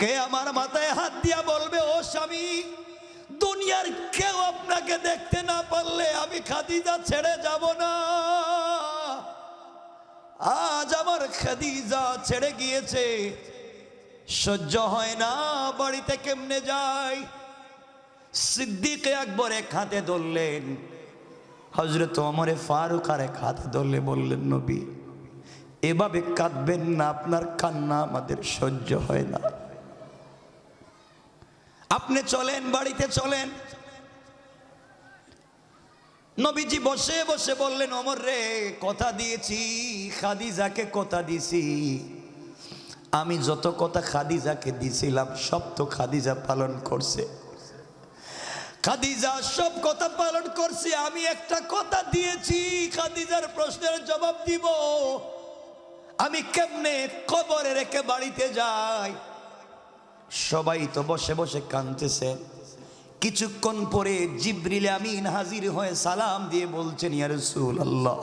কে আমার মাথায় হাত দিয়া বলবে, ও স্বামী, দুনিয়ার কেউ আপনাকে দেখতে না পারলে আমি খাদিজা ছেড়ে যাব না। আজ আমার খাদিজা ছেড়ে গিয়েছে। সহ্য হয় না, বাড়িতে কেমনে যায়? সিদ্দিকে একবার এক হাতে ধরলেন। হজরত অমরে ফারুক আর এক হাতে ধরলে বললেন, নবী, এভাবে কাঁদবেন না, আপনার কান্না আমাদের সহ্য হয় না। আপনি চলেন, বাড়িতে চলেন। নবীজি বসে বসে বললেন, অমর রে, কথা দিয়েছি, খাদিজাকে কথা দিছি আমি যত কথা খাদিজাকে দিছিলাম সব তো খাদিজা পালন করছে। খাদিজা সব কথা পালন করছে, আমি একটা কথা দিয়েছি, খাদিজার প্রশ্নের জবাব দিব। আমি কেমনে কবরে রেখে বাড়িতে যাই? সবাই তো বসে বসে কাঁদতেছে। কিছুক্ষণ পরে জিব্রিল আমিন হাজির হয়ে সালাম দিয়ে বলছেন, ইয়া রাসূলুল্লাহ,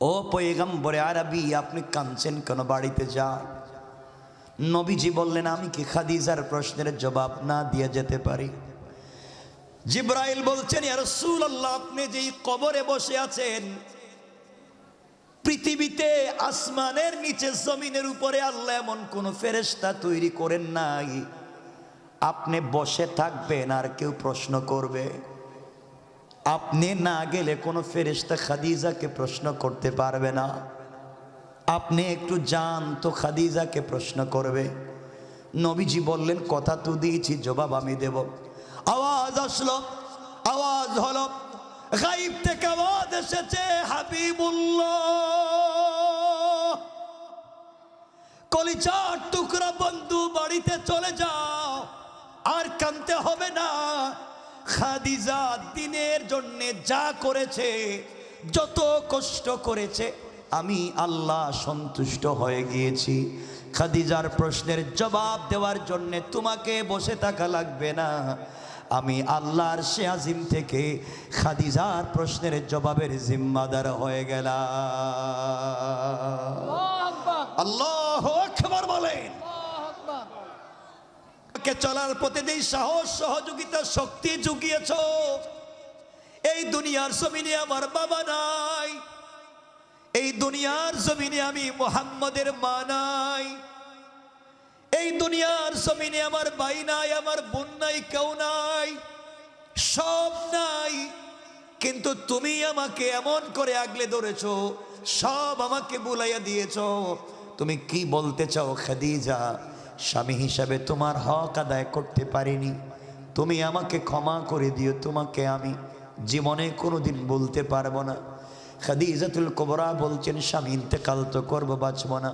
ও পয়গম্বরে আরবি, আপনি কাঁদছেন কেন? বাড়িতে যান। নবীজি বললেন, আমি কি খাদিজার প্রশ্নের জবাব না দিয়ে যেতে পারি? জিব্রাইল বলছেন, ইয়া আল্লাহ আপনি যেই কবরে বসে আছেন পৃথিবীতে আসমানের নিচে জমিনের উপরে আল্লাহ এমন কোন ফেরেশতা তৈরি করেন নাই। আপনি বসে থাকবেন আর কেউ প্রশ্ন করবে। আপনি না গেলে কোনো ফেরেশতা খাদিজাকে প্রশ্ন করতে পারবে না। আপনি একটু যান তো খাদিজাকে প্রশ্ন করবে। নবীজি বললেন, কথা তো দিয়েছি, জবাব আমি দেব। আওয়াজ আসলো, আওয়াজ হলো গাইব থেকে আওয়াজ এসেছে হাবিবুল্লাহ। কলিচার টুকরা বন্ধু বাড়িতে চলে যাও, আর কানতে হবে না। খাদিজা দিনের জন্য যা করেছে, যত কষ্ট করেছে, আমি আল্লাহ সন্তুষ্ট হয়ে গিয়েছি। খাদিজার প্রশ্নের জবাব দেওয়ার জন্য তোমাকে বসে থাকা লাগবে না। আমি আল্লাহর সে আজিম থেকে খাদিজার প্রশ্নের জবাবের জিম্মাদার হয়ে গেলাম। আল্লাহ আকবার বলেন। চলার পথে সাহস, সহযোগিতা, শক্তি জুগিয়েছ, এই দুনিয়ার জমিনে আমার বাবা নাই, এই দুনিয়ার জমিনে আমি মোহাম্মদের মা নাই। এই দুনিয়ার জমিনে আমার ভাই নাই, আমার বোন নাই, কেউ নাই, সব নাই। কিন্তু তুমি আমাকে এমন করে আগলে ধরেছ, সব আমাকে বুলাইয়া দিয়েছ। তুমি কি বলতে চাও, খাদিজা? স্বামী হিসাবে তোমার হক আদায় করতে পারিনি। তুমি আমাকে ক্ষমা করে দিও, তোমাকে আমি জীবনে কোনোদিন বলতে পারব না। খাদিজাতুল কোবরা বলছেন, স্বামী, ইন্তেকাল তো করব, বাঁচবো না।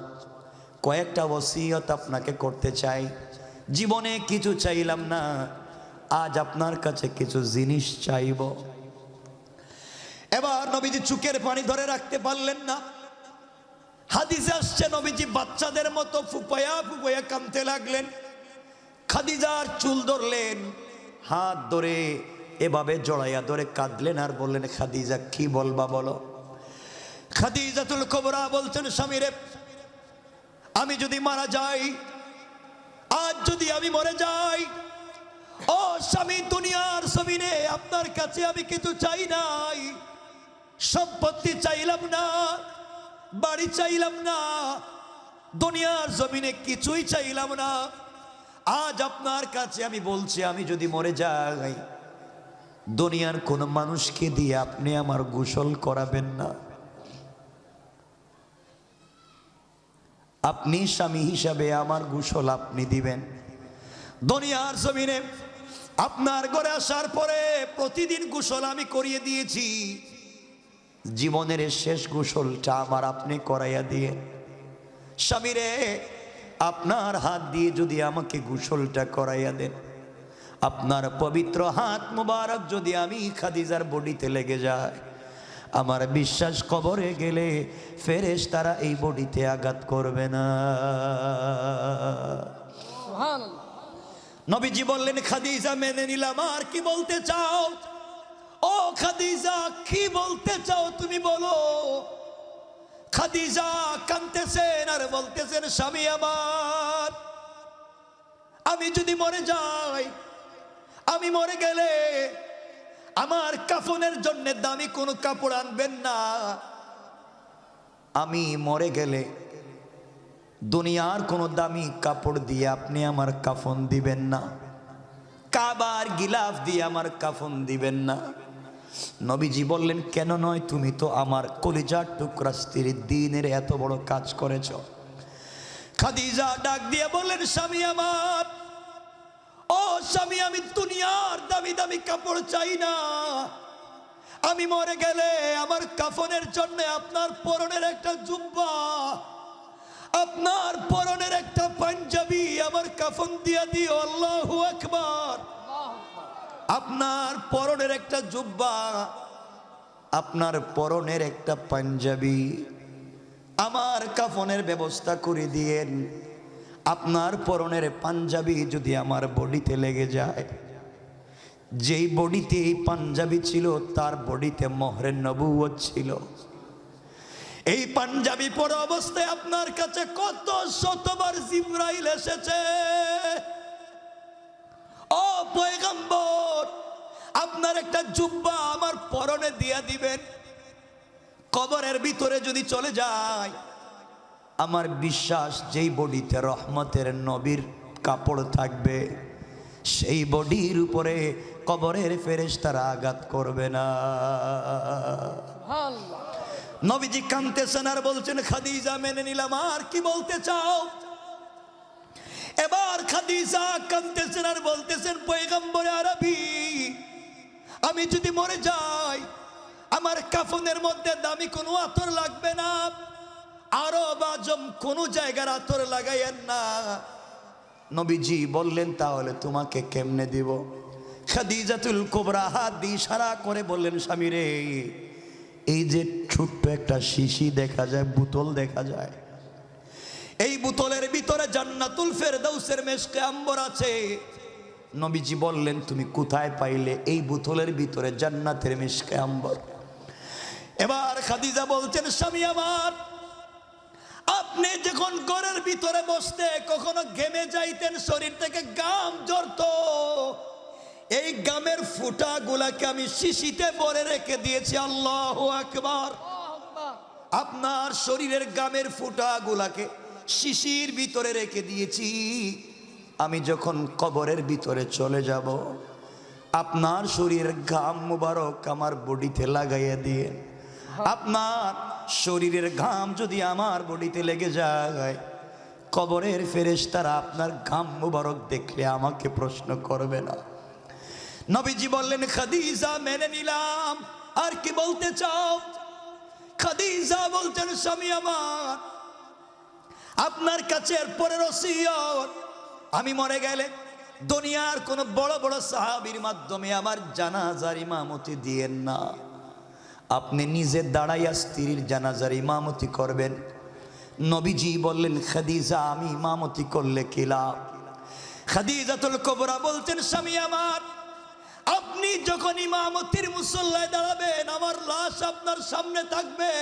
কয়েকটা ওসিয়ত আপনাকে করতে চাই। জীবনে কিছু চাইলাম না, আজ আপনার কাছে কিছু জিনিস চাইব। এবার নবীজি চুকের পানি ধরে রাখতে পারলেন না। হাদিসে আসছে নবীজি বাচ্চাদের মতো ফুপায়া ফুপায়া কামতে লাগলেন। খাদিজার চুল ধরলেন, হাত ধরে এভাবে জড়াইয়া ধরে কাঁদলেন আর বললেন, খাদিজা, কি বলবা বলো? খাদিজাতুল কবরা বলছেন, স্বামীরে আমি যদি মারা যাই, আজ যদি আমি মরে যাই, ও স্বামী, দুনিয়ার জমিনে আপনার কাছে আমি কিছু চাই নাই। সম্পত্তি চাইলাম না, বাড়ি চাইলাম না, দুনিয়ার জমিনে কিছুই চাইলাম না। আজ আপনার কাছে আমি বলছি, আমি যদি মরে যাই, দুনিয়ার কোন মানুষকে দিয়ে আপনি আমার গোসল করাবেন না। আপনি স্বামী হিসাবে আমার গোসল আপনি দিবেন। দুনিয়ার জমিনে আপনার ঘরে আসার পরে প্রতিদিন গোসল আমি করিয়ে দিয়েছি। জীবনের শেষ গোসলটা আমার আপনি করাইয়া দিয়ে স্বামীরে, আপনার হাত দিয়ে যদি আমাকে গোসলটা করাইয়া দেন, আপনার পবিত্র হাত মুবারক যদি আমি খাদিজার বডিতে লেগে যায়। আমার বিশ্বাস কবরে গেলে ফেরেশ তারা এই বডিতে আঘাত করবে না। নবীজি বললেন খাদিজা মেনে নিলাম আর কি বলতে চাও? ও খাদিজা কি বলতে চাও তুমি বলো? খাদিজা কানতেছেন আর বলতেছেন স্বামী আমার আমি যদি মরে যাই আমি মরে গেলে আমার কাফনের জন্য দামি কোনো কাপড় আনবেন না। আমি মরে গেলে দুনিয়ার কোনো দামি কাপড় দিয়ে আপনি আমার কাফন দিবেন না। কাবার গিলাফ দিয়ে আমার কাফন দিবেন না। নবীজি বললেন, কেন নয়? তুমি তো আমার কলিজার টুকরা স্ত্রীর দিনের এত বড় কাজ করেছ। খাদিজা ডাক দিয়ে বললেন, স্বামী আমার স্বামী, আমি দুনিয়ার দামি দামি কাপড় চাই না। আমি মরে গেলে আমার কাফনের জন্য আপনার পরনের একটা জুব্বা, আপনার পরনের একটা পাঞ্জাবি আমার কাফন দিয়া দিও, আল্লাহু আকবার। আপনার পরনের একটা জুব্বা, আপনার পরনের একটা পাঞ্জাবি আমার কাফনের ব্যবস্থা করে দিয়েন। আপনার পরনের পাঞ্জাবি যদি আমার বডিতে লেগে যায়, যেই বডিতে এই পাঞ্জাবি ছিল, তার বডিতে মহরের নবুয়ত ছিল। এই পাঞ্জাবি পরা অবস্থায় আপনার কাছে কত শতবার জিব্রাইল এসেছে। ও পয়গম্বর, আপনার একটা জুব্বা আমার পরনে দিয়া দিবেন। কবরের ভিতরে যদি চলে যায় আমার বিশ্বাস যেই বডিতে রহমতের নবীর কাপড় থাকবে সেই বডির উপরে কবরের ফেরেস তারা আঘাত করবে না। নবীজি কানতেছেন আর বলছেন খাদিজা মেনে নিলাম আর কি বলতে চাও? এবার খাদিজা কানতেছেন আর বলতেছেন পয়গম্বরে আরবি আমি যদি মরে যাই আমার কাফনের মধ্যে দামি কোনো আতর লাগবে না? আরও বাজম কোনো জায়গার আতর লাগাইয়েন না। নবীজি বললেন, তাহলে তোমাকে কেমনে দিব? খাদিজাতুল কোবরা হাত দিয়ে ইশারা করে বললেন, স্বামী রে, এই যে ছোট্ট একটা শিশি দেখা যায়, বোতল দেখা যায়। এই বোতলের ভিতরে জান্নাতুল ফেরদাউসের মেশকে আম্বর আছে। নবীজি বললেন, তুমি কোথায় পাইলে এই বোতলের ভিতরে জান্নাতের মেশকে আম্বর? এবার খাদিজা বলছেন, স্বামী আমার আপনি যখন ঘরের ভিতরে বসতে কখনো ঘেমে যাইতেন, শরীর থেকে গাম জড়ত এই গামের ফুটা গুলাকে আমি শিশিতে ভরে রেখে দিয়েছি, আল্লাহ আকবার। আপনার শরীরের গামের ফুটা গুলাকে শিশির ভিতরে রেখে দিয়েছি। আমি যখন কবরের ভিতরে চলে যাব, আপনার শরীরের ঘাম মুবারক আমার বডিতে লাগাইয়া দিয়ে আপনার শরীরের ঘাম যদি আমার বডিতে লেগে যায়, কবরের ফেরেশতারা আপনার ঘাম মুবারক দেখলে আমাকে প্রশ্ন করবে না। নবীজি বললেন, খাদিজা মেনে নিলাম। আর কি বলতে চাও? খাদিজা বলছেন স্বামী আমার, আপনার কাছে এরপরে রসিয়ত আমি মরে গেলে দুনিয়ার কোন বড় বড় সাহাবির মাধ্যমে আমার জানাজার ইমামতি দিয়েন না। আপনি নিজে দাঁড়াইয়া স্ত্রীর জানাজার ইমামতি করবেন। নবীজি বললেন, খাদিজা, আমি ইমামতি করলে কিলা খাদিজাতুল কবরা বলছেন, স্বামী আমার, আপনি যখন ইমামতির মুসল্লায় দাঁড়াবেন, আমার লাশ আপনার সামনে থাকবে।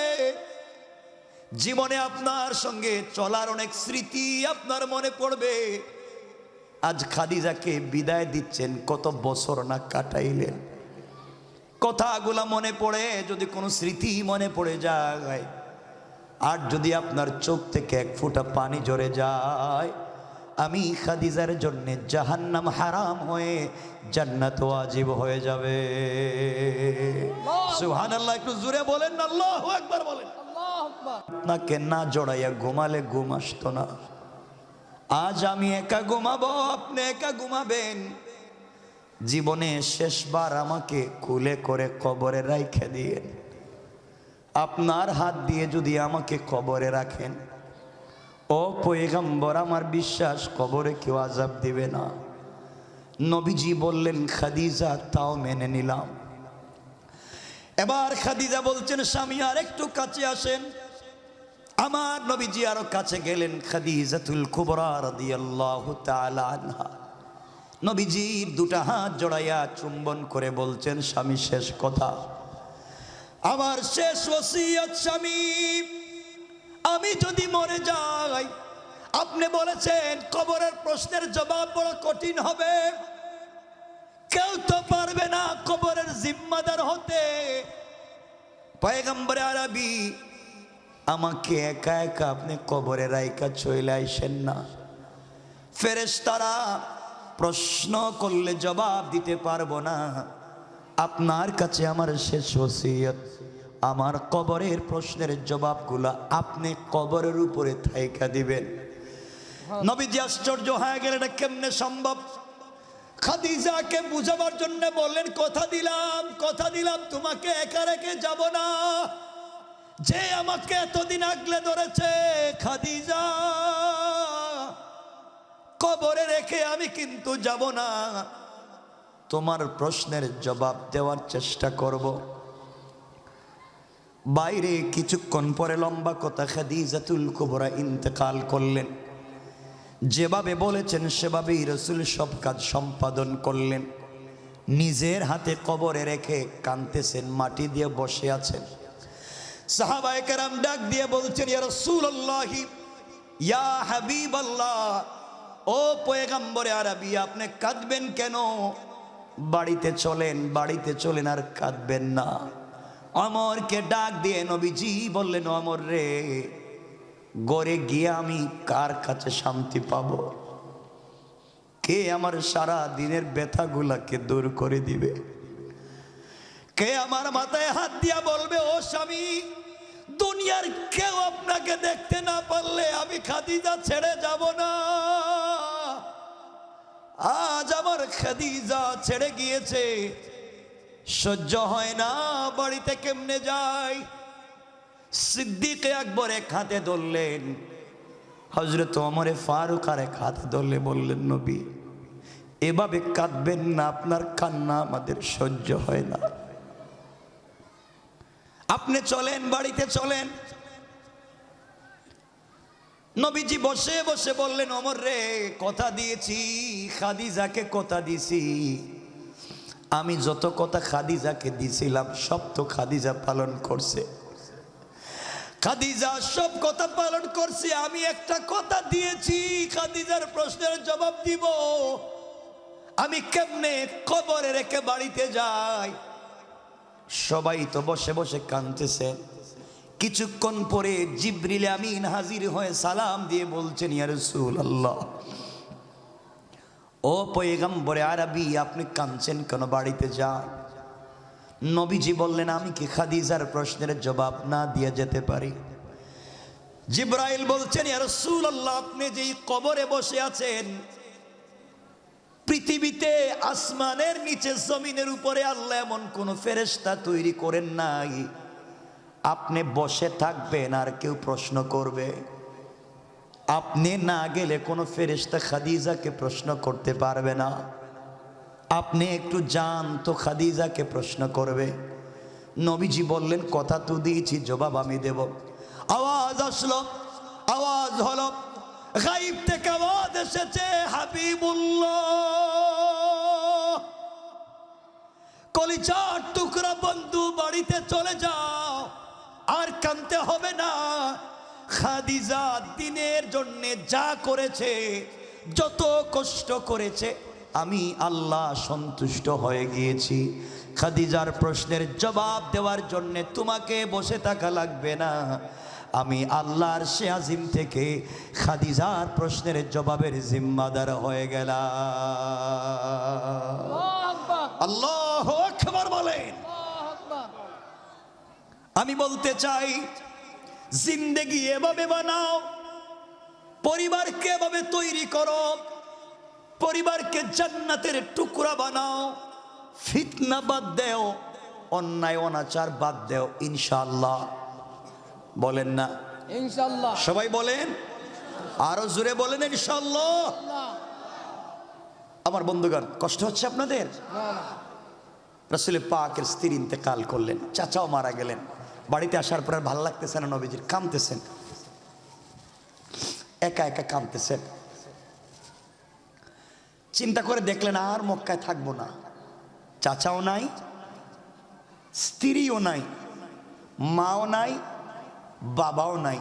জীবনে আপনার সঙ্গে চলার অনেক স্মৃতি আপনার মনে পড়বে। আজ খাদিজাকে বিদায় দিচ্ছেন, কত বছর না কাটাইলেন। কথাগুলা মনে পড়ে যদি কোনো স্মৃতি মনে পড়ে যায় আর যদি আপনার চোখ থেকে এক ফোঁটা পানি ঝরে যায় আমি খাদিজার জন্যে জাহান্নাম হারাম হয়ে জান্নাত ওয়াজিব হয়ে যাবে। সুবহানাল্লাহ একটু জোরে বলেন আল্লাহু আকবার বলেন। আপনাকে না জড়াইয়া ঘুমালে ঘুম আসতো না। আজ আমি একা ঘুমাবো আপনি একা ঘুমাবেন। জীবনে শেষবার আমাকে কুলে করে কবরে রাইখে দিয়ে, আপনার হাত দিয়ে যদি আমাকে কবরে রাখেন, ও পয়গম্বর, আমার বিশ্বাস কবরে কেউ আজাব দিবে না। নবীজি বললেন, খাদিজা, তাও মেনে নিলাম। এবার খাদিজা বলছেন, স্বামী, আর একটু কাছে আসেন। আমার নবীজি আরও কাছে গেলেন খাদিজা খাদিজাতুল কুবরা রাদিয়াল্লাহু তাআলা আনহা। নবীজির দুটা হাত জড়াইয়া চুম্বন করে বলছেন, স্বামী, শেষ কথা। আমার শেষ ওসিয়ত স্বামী, আমি যদি মরে যাই, আপনি বলেছেন কবরের প্রশ্নের জবাব বড় কঠিন হবে। কেউ তো পারবে না কবরের জিম্মাদার হতে। পয়গম্বরে আরবি, আমাকে একা একা আপনি কবরে রাইকা চলে আইসেন না। ফেরেশতারা প্রশ্ন করলে জবাব দিতে পারব না। আপনার কাছে আমার শেষ ওসিয়ত আমার কবরের প্রশ্নের জবাবগুলা আপনি কবরের উপরে থাইকা দিবেন। নবীজি আশ্চর্য হয়ে গেলে এটা কেমনে সম্ভব? খাদিজাকে বুঝাবার জন্য বললেন কথা দিলাম কথা দিলাম তোমাকে একা রেখে যাব না। যে আমাকে এতদিন আগলে ধরেছে খাদিজা। কবরে রেখে আমি কিন্তু যাব না। তোমার প্রশ্নের জবাব দেওয়ার চেষ্টা করব। বাইরে কিছুক্ষণ পরে লম্বা কথা খাদিজাতুল কুবরা ইন্তেকাল করলেন। যেভাবে বলেছেন, সেভাবেই রসুল সব কাজ সম্পাদন করলেন। নিজের হাতে কবরে রেখে কানতেছেন মাটি দিয়ে বসে আছেন। সাহাবায়ে কেরাম ডাক দিয়ে বলছেন, ইয়া রাসূলুল্লাহি, ইয়া হাবিবাল্লাহ ও পয়গম্বরে আরবি, আপনি কাঁদবেন কেন? বাড়িতে চলেন বাড়িতে চলেন আর কাঁদবেন না। অমরকে ডাক দিয়ে নবীজি বললেন, অমর রে, গড়ে গিয়ে আমি কার কাছে শান্তি পাব? কে আমার সারা দিনের ব্যথাগুলাকে দূর করে দিবে? কে আমার মাথায় হাত দিয়া বলবে, ও স্বামী, দুনিয়ার কেউ আপনাকে দেখতে না পারলে আমি খাদিজা ছেড়ে যাব না। আজ আমার খাদিজা ছেড়ে গিয়েছে। সহ্য হয় না, বাড়িতে কেমনে যায়? সিদ্দিক আকবর এক হাতে ধরলেন। হজরত অমরে ফারুক আর এক হাতে ধরলে বললেন, নবী, এভাবে কাঁদবেন না, আপনার কান্না আমাদের সহ্য হয় না। আপনি চলেন, বাড়িতে চলেন। নবীজি বসে বসে বললেন অমর রে, কথা দিয়েছি, খাদিজাকে কথা দিছি আমি যত কথা খাদিজাকে দিছিলাম সব তো খাদিজা পালন করছে। খাদিজা সব কথা পালন করছে, আমি একটা কথা দিয়েছি, খাদিজার প্রশ্নের জবাব দিব। আমি কেমনে কবরে রেখে বাড়িতে যাই? সবাই তো বসে বসে কাঁদতেছে। কিছুক্ষণ পরে জিব্রিল আমিন হাজির হয়ে সালাম দিয়ে বলছেন, ইয়া রাসূলুল্লাহ, ও পয়গম্বরে আরবি, আপনি কাঁদছেন কেন? বাড়িতে যান। নবীজি বললেন, আমি কি খাদিজার প্রশ্নের জবাব না দিয়ে যেতে পারি? জিব্রাইল বলছেন, ইয়া আল্লাহ আপনি যেই কবরে বসে আছেন, পৃথিবীতে আসমানের নিচে জমিনের উপরে আল্লাহ এমন কোন ফেরেস্তা তৈরি করেন নাই। আপনি বসে থাকবেন আর কেউ প্রশ্ন করবে। আপনি না গেলে কোনো ফেরেশতা খাদিজাকে প্রশ্ন করতে পারবে না। আপনি একটু যান তো খাদিজাকে প্রশ্ন করবে। নবীজি বললেন, কথা তো দিয়েছি, জবাব আমি দেব। আওয়াজ আসলো, আওয়াজ হলো, গাইব থেকে আওয়াজ এসেছে হাবিবুল্লাহ। কলিচার টুকরা বন্ধু বাড়িতে চলে যাও। আর কানতে হবে না। খাদিজা দিনের জন্য যা করেছে যত কষ্ট করেছে আমি আল্লাহ সন্তুষ্ট হয়ে গিয়েছি। খাদিজার প্রশ্নের জবাব দেওয়ার জন্য তোমাকে বসে থাকা লাগবে না। আমি আল্লাহর সে আজিম থেকে খাদিজার প্রশ্নের জবাবের জিম্মাদার হয়ে গেলাম। আল্লাহ আকবার বলেন আমি বলতে চাই জিন্দেগি এভাবে বানাও পরিবারকে এভাবে তৈরি করো পরিবারকে জান্নাতের টুকরা বানাও ফিতনা বাদ দেও অন্যায় অনাচার বাদ দেও ইনশাল্লাহ বলেন না? ইনশাল্লাহ সবাই বলেন? আরও জোরে বলেন ইনশাল্লাহ আমার বন্ধুগণ কষ্ট হচ্ছে আপনাদের? না না রসুল পাকের স্ত্রী ইন্তেকাল করলেন চাচাও মারা গেলেন। বাড়িতে আসার পর আর ভালো লাগতেছে না, নবীজির কামতেছেন একা একা কামতেছেন চিন্তা করে দেখলেন আর মক্কায় থাকব না। চাচাও নাই, স্ত্রীও নাই, মাও নাই, বাবাও নাই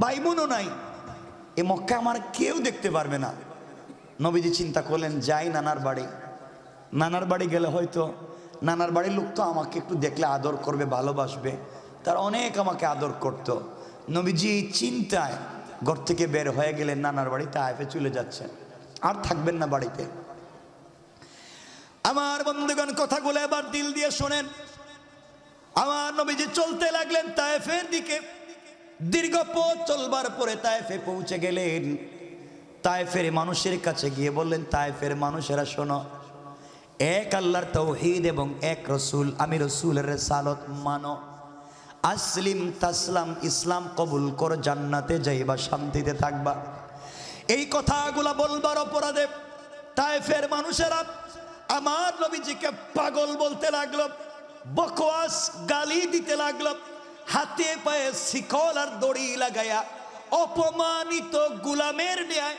ভাই বোনও নাই। এ মক্কা আমার কেউ দেখতে পারবে না। নবীজি চিন্তা করলেন, যাই নানার বাড়ি। নানার বাড়ি গেলে হয়তো নানার বাড়ির লোক তো আমাকে একটু দেখলে আদর করবে, ভালোবাসবে। তার অনেক আমাকে আদর করত। নবীজি চিন্তায় ঘর থেকে বের হয়ে গেলেন, নানার বাড়িতে আয়ফে চলে যাচ্ছেন আর থাকবেন না বাড়িতে। আমার বন্ধুগণ, কথাগুলো এবার দিল দিয়ে শোনেন। আমার নবীজি চলতে লাগলেন তায়েফের দিকে। দীর্ঘ পথ চলবার পরে তায়েফে পৌঁছে গেলেন। তায়েফের মানুষের কাছে গিয়ে বললেন তায়েফের মানুষেরা শোনো এক আল্লাহর তৌহিদ এবং এক রসুল, আমি রসুলের সালত মানো। আসলিম তাসলাম, ইসলাম কবুল কর, জান্নাতে যাইবা, শান্তিতে থাকবা। এই কথাগুলা বলবার অপরাধে তায়েফের মানুষেরা আমার নবীজিকে পাগল বলতে লাগল বকওয়াস গালি দিতে লাগল, হাতে পায়ে শিকল আর দড়ি লাগায়া অপমানিত গুলামের ন্যায়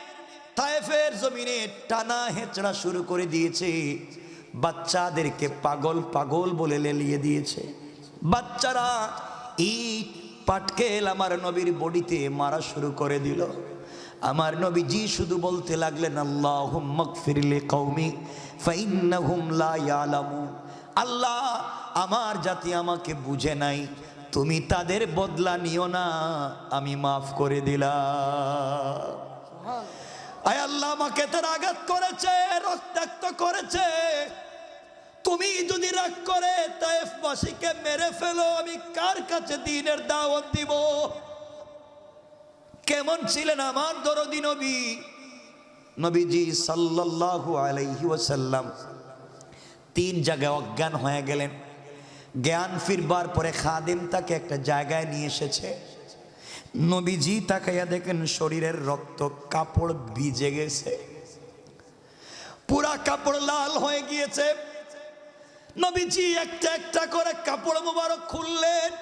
তায়েফের জমিনে টানা হেঁচড়া শুরু করে দিয়েছে। বাচ্চাদেরকে পাগল পাগল বলে লেলিয়ে দিয়েছে। বাচ্চারা ইট, পাটকেল আমার নবীর বডিতে মারা শুরু করে দিল। আমার নবীজি শুধু বলতে লাগলেন আল্লাহ কৌমি আল্লাহ আমার জাতি আমাকে বুঝে নাই, তুমি তাদের বদলা নিও না, আমি মাফ করে দিলাম। আয় আল্লাহ আমাকে তার আঘাত করেছে, রক্তাক্ত করেছে। তুমি যদি রাগ করে তাইফবাসীকে মেরে ফেলো, আমি কার কাছে দিনের দাওয়াত দিব? কেমন ছিলেন আমার দরদি নবী? নবীজি সাল্লাল্লাহু আলাইহি ওয়াসাল্লাম তিন জায়গায় অজ্ঞান হয়ে গেলেন। জ্ঞান ফিরবার পরে খাদেম তাকে একটা জায়গায় নিয়ে এসেছে। নবীজি তাকাইয়া দেখেন, শরীরের রক্ত কাপড় ভিজে গেছে। পুরা কাপড় লাল হয়ে গিয়েছে। নবীজি একটা একটা করে কাপড় মোবারক খুললেন।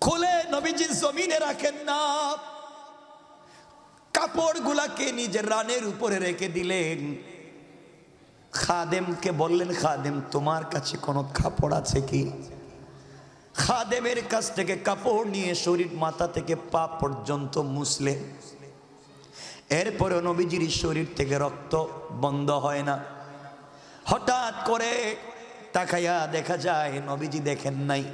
খুলে নবীজি জমিনে রাখেন না। কাপড়গুলাকে নিজের রানের উপরে রেখে দিলেন। খাদেমকে বললেন, খাদেম, তোমার কাছে কোনো কাপড় আছে কি? খাদেমের কাছ থেকে কাপড় নিয়ে শরীর মাথা থেকে পা পর্যন্ত মুছলেন এরপরে নবীজির শরীর থেকে রক্ত বন্ধ হয় না। হঠাৎ করে তাকাইয়া দেখা যায়, নবীজি দেখেন নাই।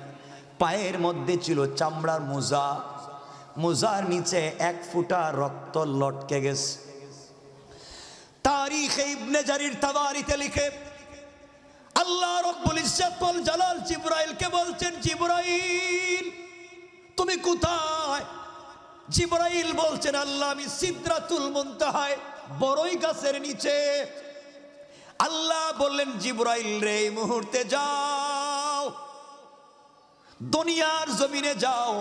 পায়ের মধ্যে ছিল চামড়ার মোজা। মোজার নিচে এক ফুটা রক্ত লটকে গেছে। তারিখ ইবনে জারির তাবারিতে লিখে আল্লাহ রব্বুল ইজ্জাতুল জালাল জিবরাইলকে বলছেন, জিবরাইল, তুমি কোথায়? জিবরাইল বলছেন, আল্লাহ, আমি সিদরাতুল মুনতাহায়, বড়ই গাছের নিচে। আল্লাহ বললেন, জিবরাইল রে, এই মুহূর্তে যাও, দুনিয়ার জমিনে যাও।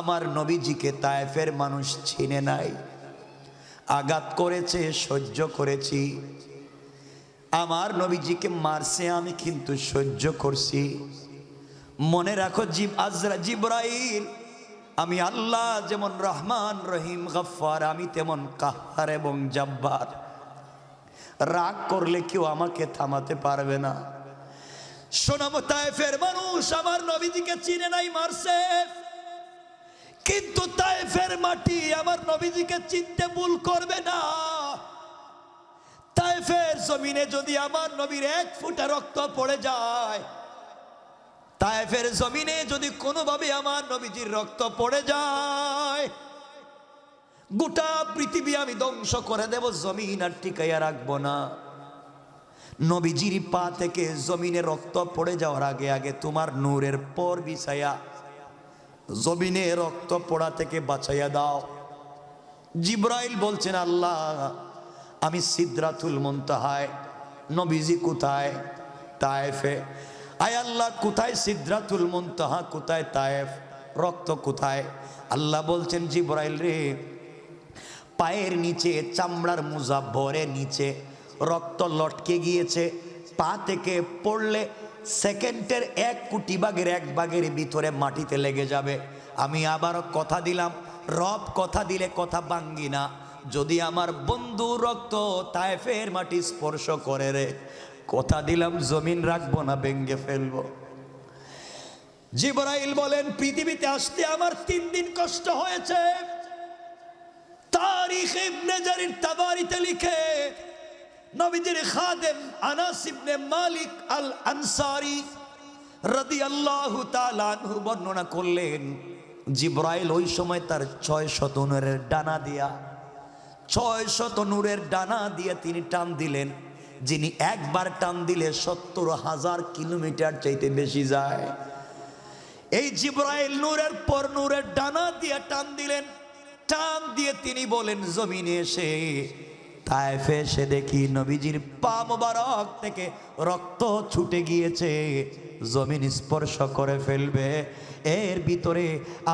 আমার নবীজিকে তায়েফের মানুষ চিনে নাই। আঘাত করেছে, সহ্য করেছি। আমার নবীজিকে মারছে, আমি কিন্তু সহ্য করছি। মনে রাখো জীব, আজরা জিব্রাইল, আমি আল্লাহ যেমন রহমান, রহিম, গফ্ফার, আমি তেমন কাহার এবং জাব্বার। রাগ করলে কেউ আমাকে থামাতে পারবে না। শোনাবো তায়েফের মানুষ, আমার নবীজিকে চিনে নাই, মারছে। কিন্তু তায়েফের মাটি আমার নবীজিকে চিনতে ভুল করবে না। তায়েফের জমিনে যদি আমার নবীর এক ফুটা রক্ত পড়ে যায় তায়েফের জমিনে যদি কোনোভাবে আমার নবীজির রক্ত পড়ে যায়, গোটা পৃথিবী আমি ধ্বংস করে দেব, জমিন আর টিকাইয়া রাখব না। নবীজির পা থেকে জমিনে রক্ত পড়ে যাওয়ার আগে আগে তোমার নূরের পর বিছায়া, জমিনে রক্ত পড়া থেকে বাঁচাইয়া দাও। জিব্রাইল বলছেন, আল্লাহ আমি সিদ্রাতুল মুনতাহায়, নবীজি কোথায়? তায়েফে। আয় আল্লাহ, কোথায় সিদ্রাতুল মুনতাহা? কোথায় তায়েফ? রক্ত কোথায়? আল্লাহ বলছেন, জিব্রাইল রে, পায়ের নিচে, চামড়ার মোজা ভরে নিচে, রক্ত লটকে গিয়েছে। পা থেকে পড়লে সেকেন্ডের এক কোটি ভাগের এক ভাগের ভিতরে মাটিতে লেগে যাবে। আমি আবারও কথা দিলাম, রব কথা দিলে কথা ভাঙ্গি না। যদি আমার বন্ধু রক্ত তায়েফের মাটি স্পর্শ করে রে, কথা দিলাম, জমিন রাখব না, ভেঙ্গে ফেলব। জিবরাইল বলেন, পৃথিবীতে আসতে আমার তিন দিন কষ্ট হয়েছে। তারিখ ইবনে জারির তাবারিতে লিখে, নবীজির খাদেম আনাস ইবনে মালিক আল আনসারি রাদিয়াল্লাহু তাআলা আনহু বর্ণনা করলেন, জিব্রাইল ওই সময় তার ছয় শতনের ডানা দিয়া ছয় শত নূরের ডানা দিয়ে তিনি টান দিলেন, যিনি একবার টান দিলে সত্তর হাজার কিলোমিটার চাইতে বেশি যায়। এই জিব্রাইল নূরের পর নূরের ডানা দিয়ে টান দিলেন, টান দিয়ে তিনি বলেন, জমিনে এসে তাইফে এসে দেখি নবীজির পা মোবারক থেকে রক্ত ছুটে গিয়েছে। জমিন স্পর্শ করে ফেলবে। এর ভিতরে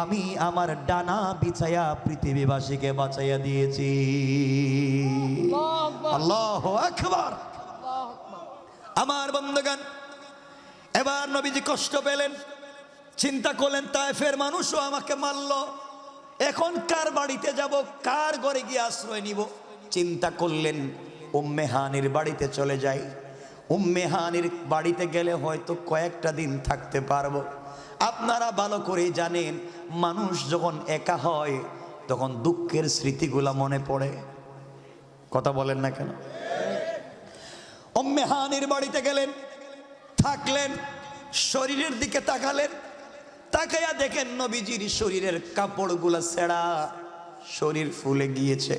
আমি আমার ডানা বিছায়া পৃথিবীবাসীকে বাঁচাইয়া দিয়েছি। আল্লাহ আমার বন্ধগান এবার নবীজি কষ্ট পেলেন, চিন্তা করলেন তাইফের মানুষও আমাকে মারল। এখন কার বাড়িতে যাব, কার ঘরে গিয়ে আশ্রয় নিব? চিন্তা করলেন, উম্মে হানির বাড়িতে চলে যাই। উম্মে হানির বাড়িতে গেলে হয়তো কয়েকটা দিন থাকতে পারব। আপনারা ভালো করে জানেন, মানুষ যখন একা হয়, তখন দুঃখের স্মৃতিগুলা মনে পড়ে। কথা বলেন না কেন? অম্মেহানির বাড়িতে গেলেন, থাকলেন, শরীরের দিকে তাকালেন তাকাইয়া দেখেন নবীজির শরীরের কাপড়গুলা ছেঁড়া শরীর ফুলে গিয়েছে।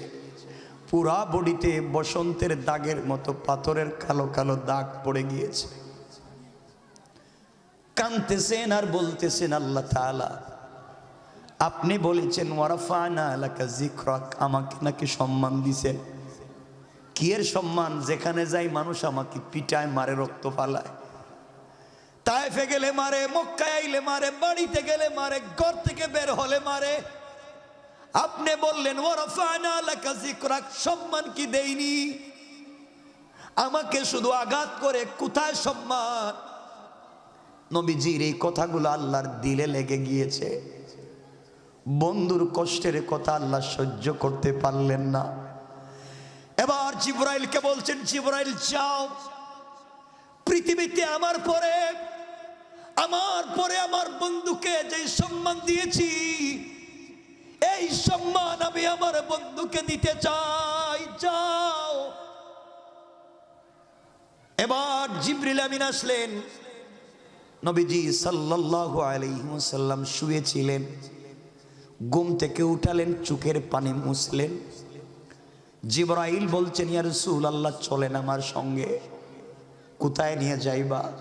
পুরা বডিতে বসন্তের দাগের মতো পাথরের কালো কালো দাগ পড়ে গিয়েছে। কানতেছেন আর বলতেছেন আল্লাহ তাআলা, আপনি বলেছেন, ওয়ারাফানা এলাকা জিক্রক আমাকে নাকি সম্মান দিছেন। কিয়ের সম্মান? যেখানে যাই মানুষ আমাকে পিটায়, মারে, রক্ত ফালায়। তাইফে গেলে মারে, মক্কায় আইলে মারে, বাড়িতে গেলে মারে, ঘর থেকে বের হলে মারে। আপনি বললেন সম্মান কি দেইনি? আমাকে শুধু আঘাত করে, কোথায় সম্মান? নবীজির এই কথাগুলো আল্লাহর দিলে লেগে গিয়েছে। বন্ধুর কষ্টের কথা আল্লাহ সহ্য করতে পারলেন না। এবার জিব্রাইলকে বলছেন, জিব্রাইল, যাও। পৃথিবীতে আমার পরে আমার পরে আমার বন্ধুকে যে সম্মান দিয়েছি এই সম্মান আমি আমার বন্ধুকে দিতে চাই, যাও। এবার জিব্রিল আমিন আসলেন। নবীজি সাল্লাল্লাহু আলাইহি ওয়াসাল্লাম শুয়েছিলেন। ঘুম থেকে উঠালেন, চোখের পানি মুছলেন। জিব্রাইল বলছেন, ইয়া রাসূল আল্লাহ চলেন আমার সঙ্গে। কোথায় নিয়ে যাইবা?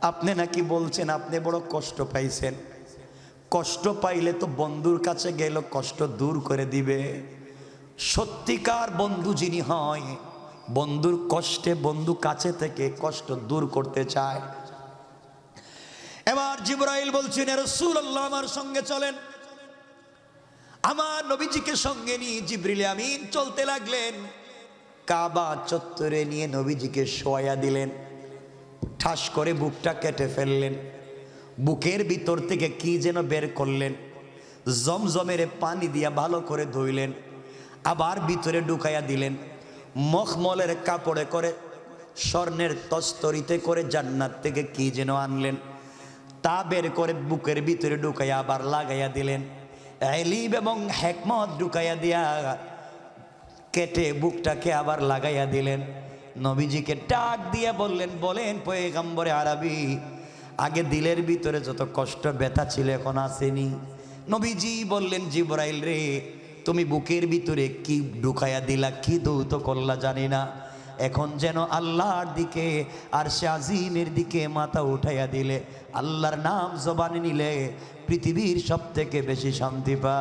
আপনি নাকি বলছেন, আপনি বড় কষ্ট পাইছেন। কষ্ট পাইলে তো বন্ধুর কাছে গেল, কষ্ট দূর করে দিবে। সত্যিকার বন্ধু যিনি হয়, বন্ধুর কষ্টে বন্ধু কাছে থেকে কষ্ট দূর করতে চায়। এবার জিব্রাইল বলছেন রসুল আল্লাহ আমার সঙ্গে চলেন। আমার নবীজিকে সঙ্গে নিয়ে জিব্রিল আমিন চলতে লাগলেন। কাবা চত্বরে নিয়ে নবীজিকে শোয়া দিলেন। ঠাস করে বুকটা কেটে ফেললেন। বুকের ভিতর থেকে কি যেন বের করলেন। জমজমের পানি দিয়া ভালো করে ধুইলেন, আবার ভিতরে ঢুকাইয়া দিলেন। মখমলের কাপড়ে করে স্বর্ণের তস্তরিতে করে জান্নাত থেকে কি যেন আনলেন। তা বের করে বুকের ভিতরে ঢুকাইয়া আবার লাগাইয়া দিলেন। এলিব এবং হেকমত ঢুকাইয়া দিয়া কেটে বুকটাকে আবার লাগাইয়া দিলেন। নবীজিকে ডাক দিয়ে বললেন, বলেন, পয়গাম্বরে আরবি আগে দিলের ভিতরে যত কষ্ট, ব্যথা ছিল, এখন আসেনি। নবীজি বললেন, জিব্রাইল রে, তুমি বুকের ভিতরে কি ঢুকাইয়া দিলা, কি দৌত করলা জানি না। এখন যেন আল্লাহর দিকে আর সে আজিমের দিকে মাথা উঠাইয়া দিলে, আল্লাহর নাম জবানে নিলে পৃথিবীর সব থেকে বেশি শান্তি পায়।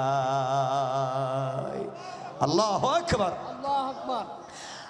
আল্লাহ আকবার।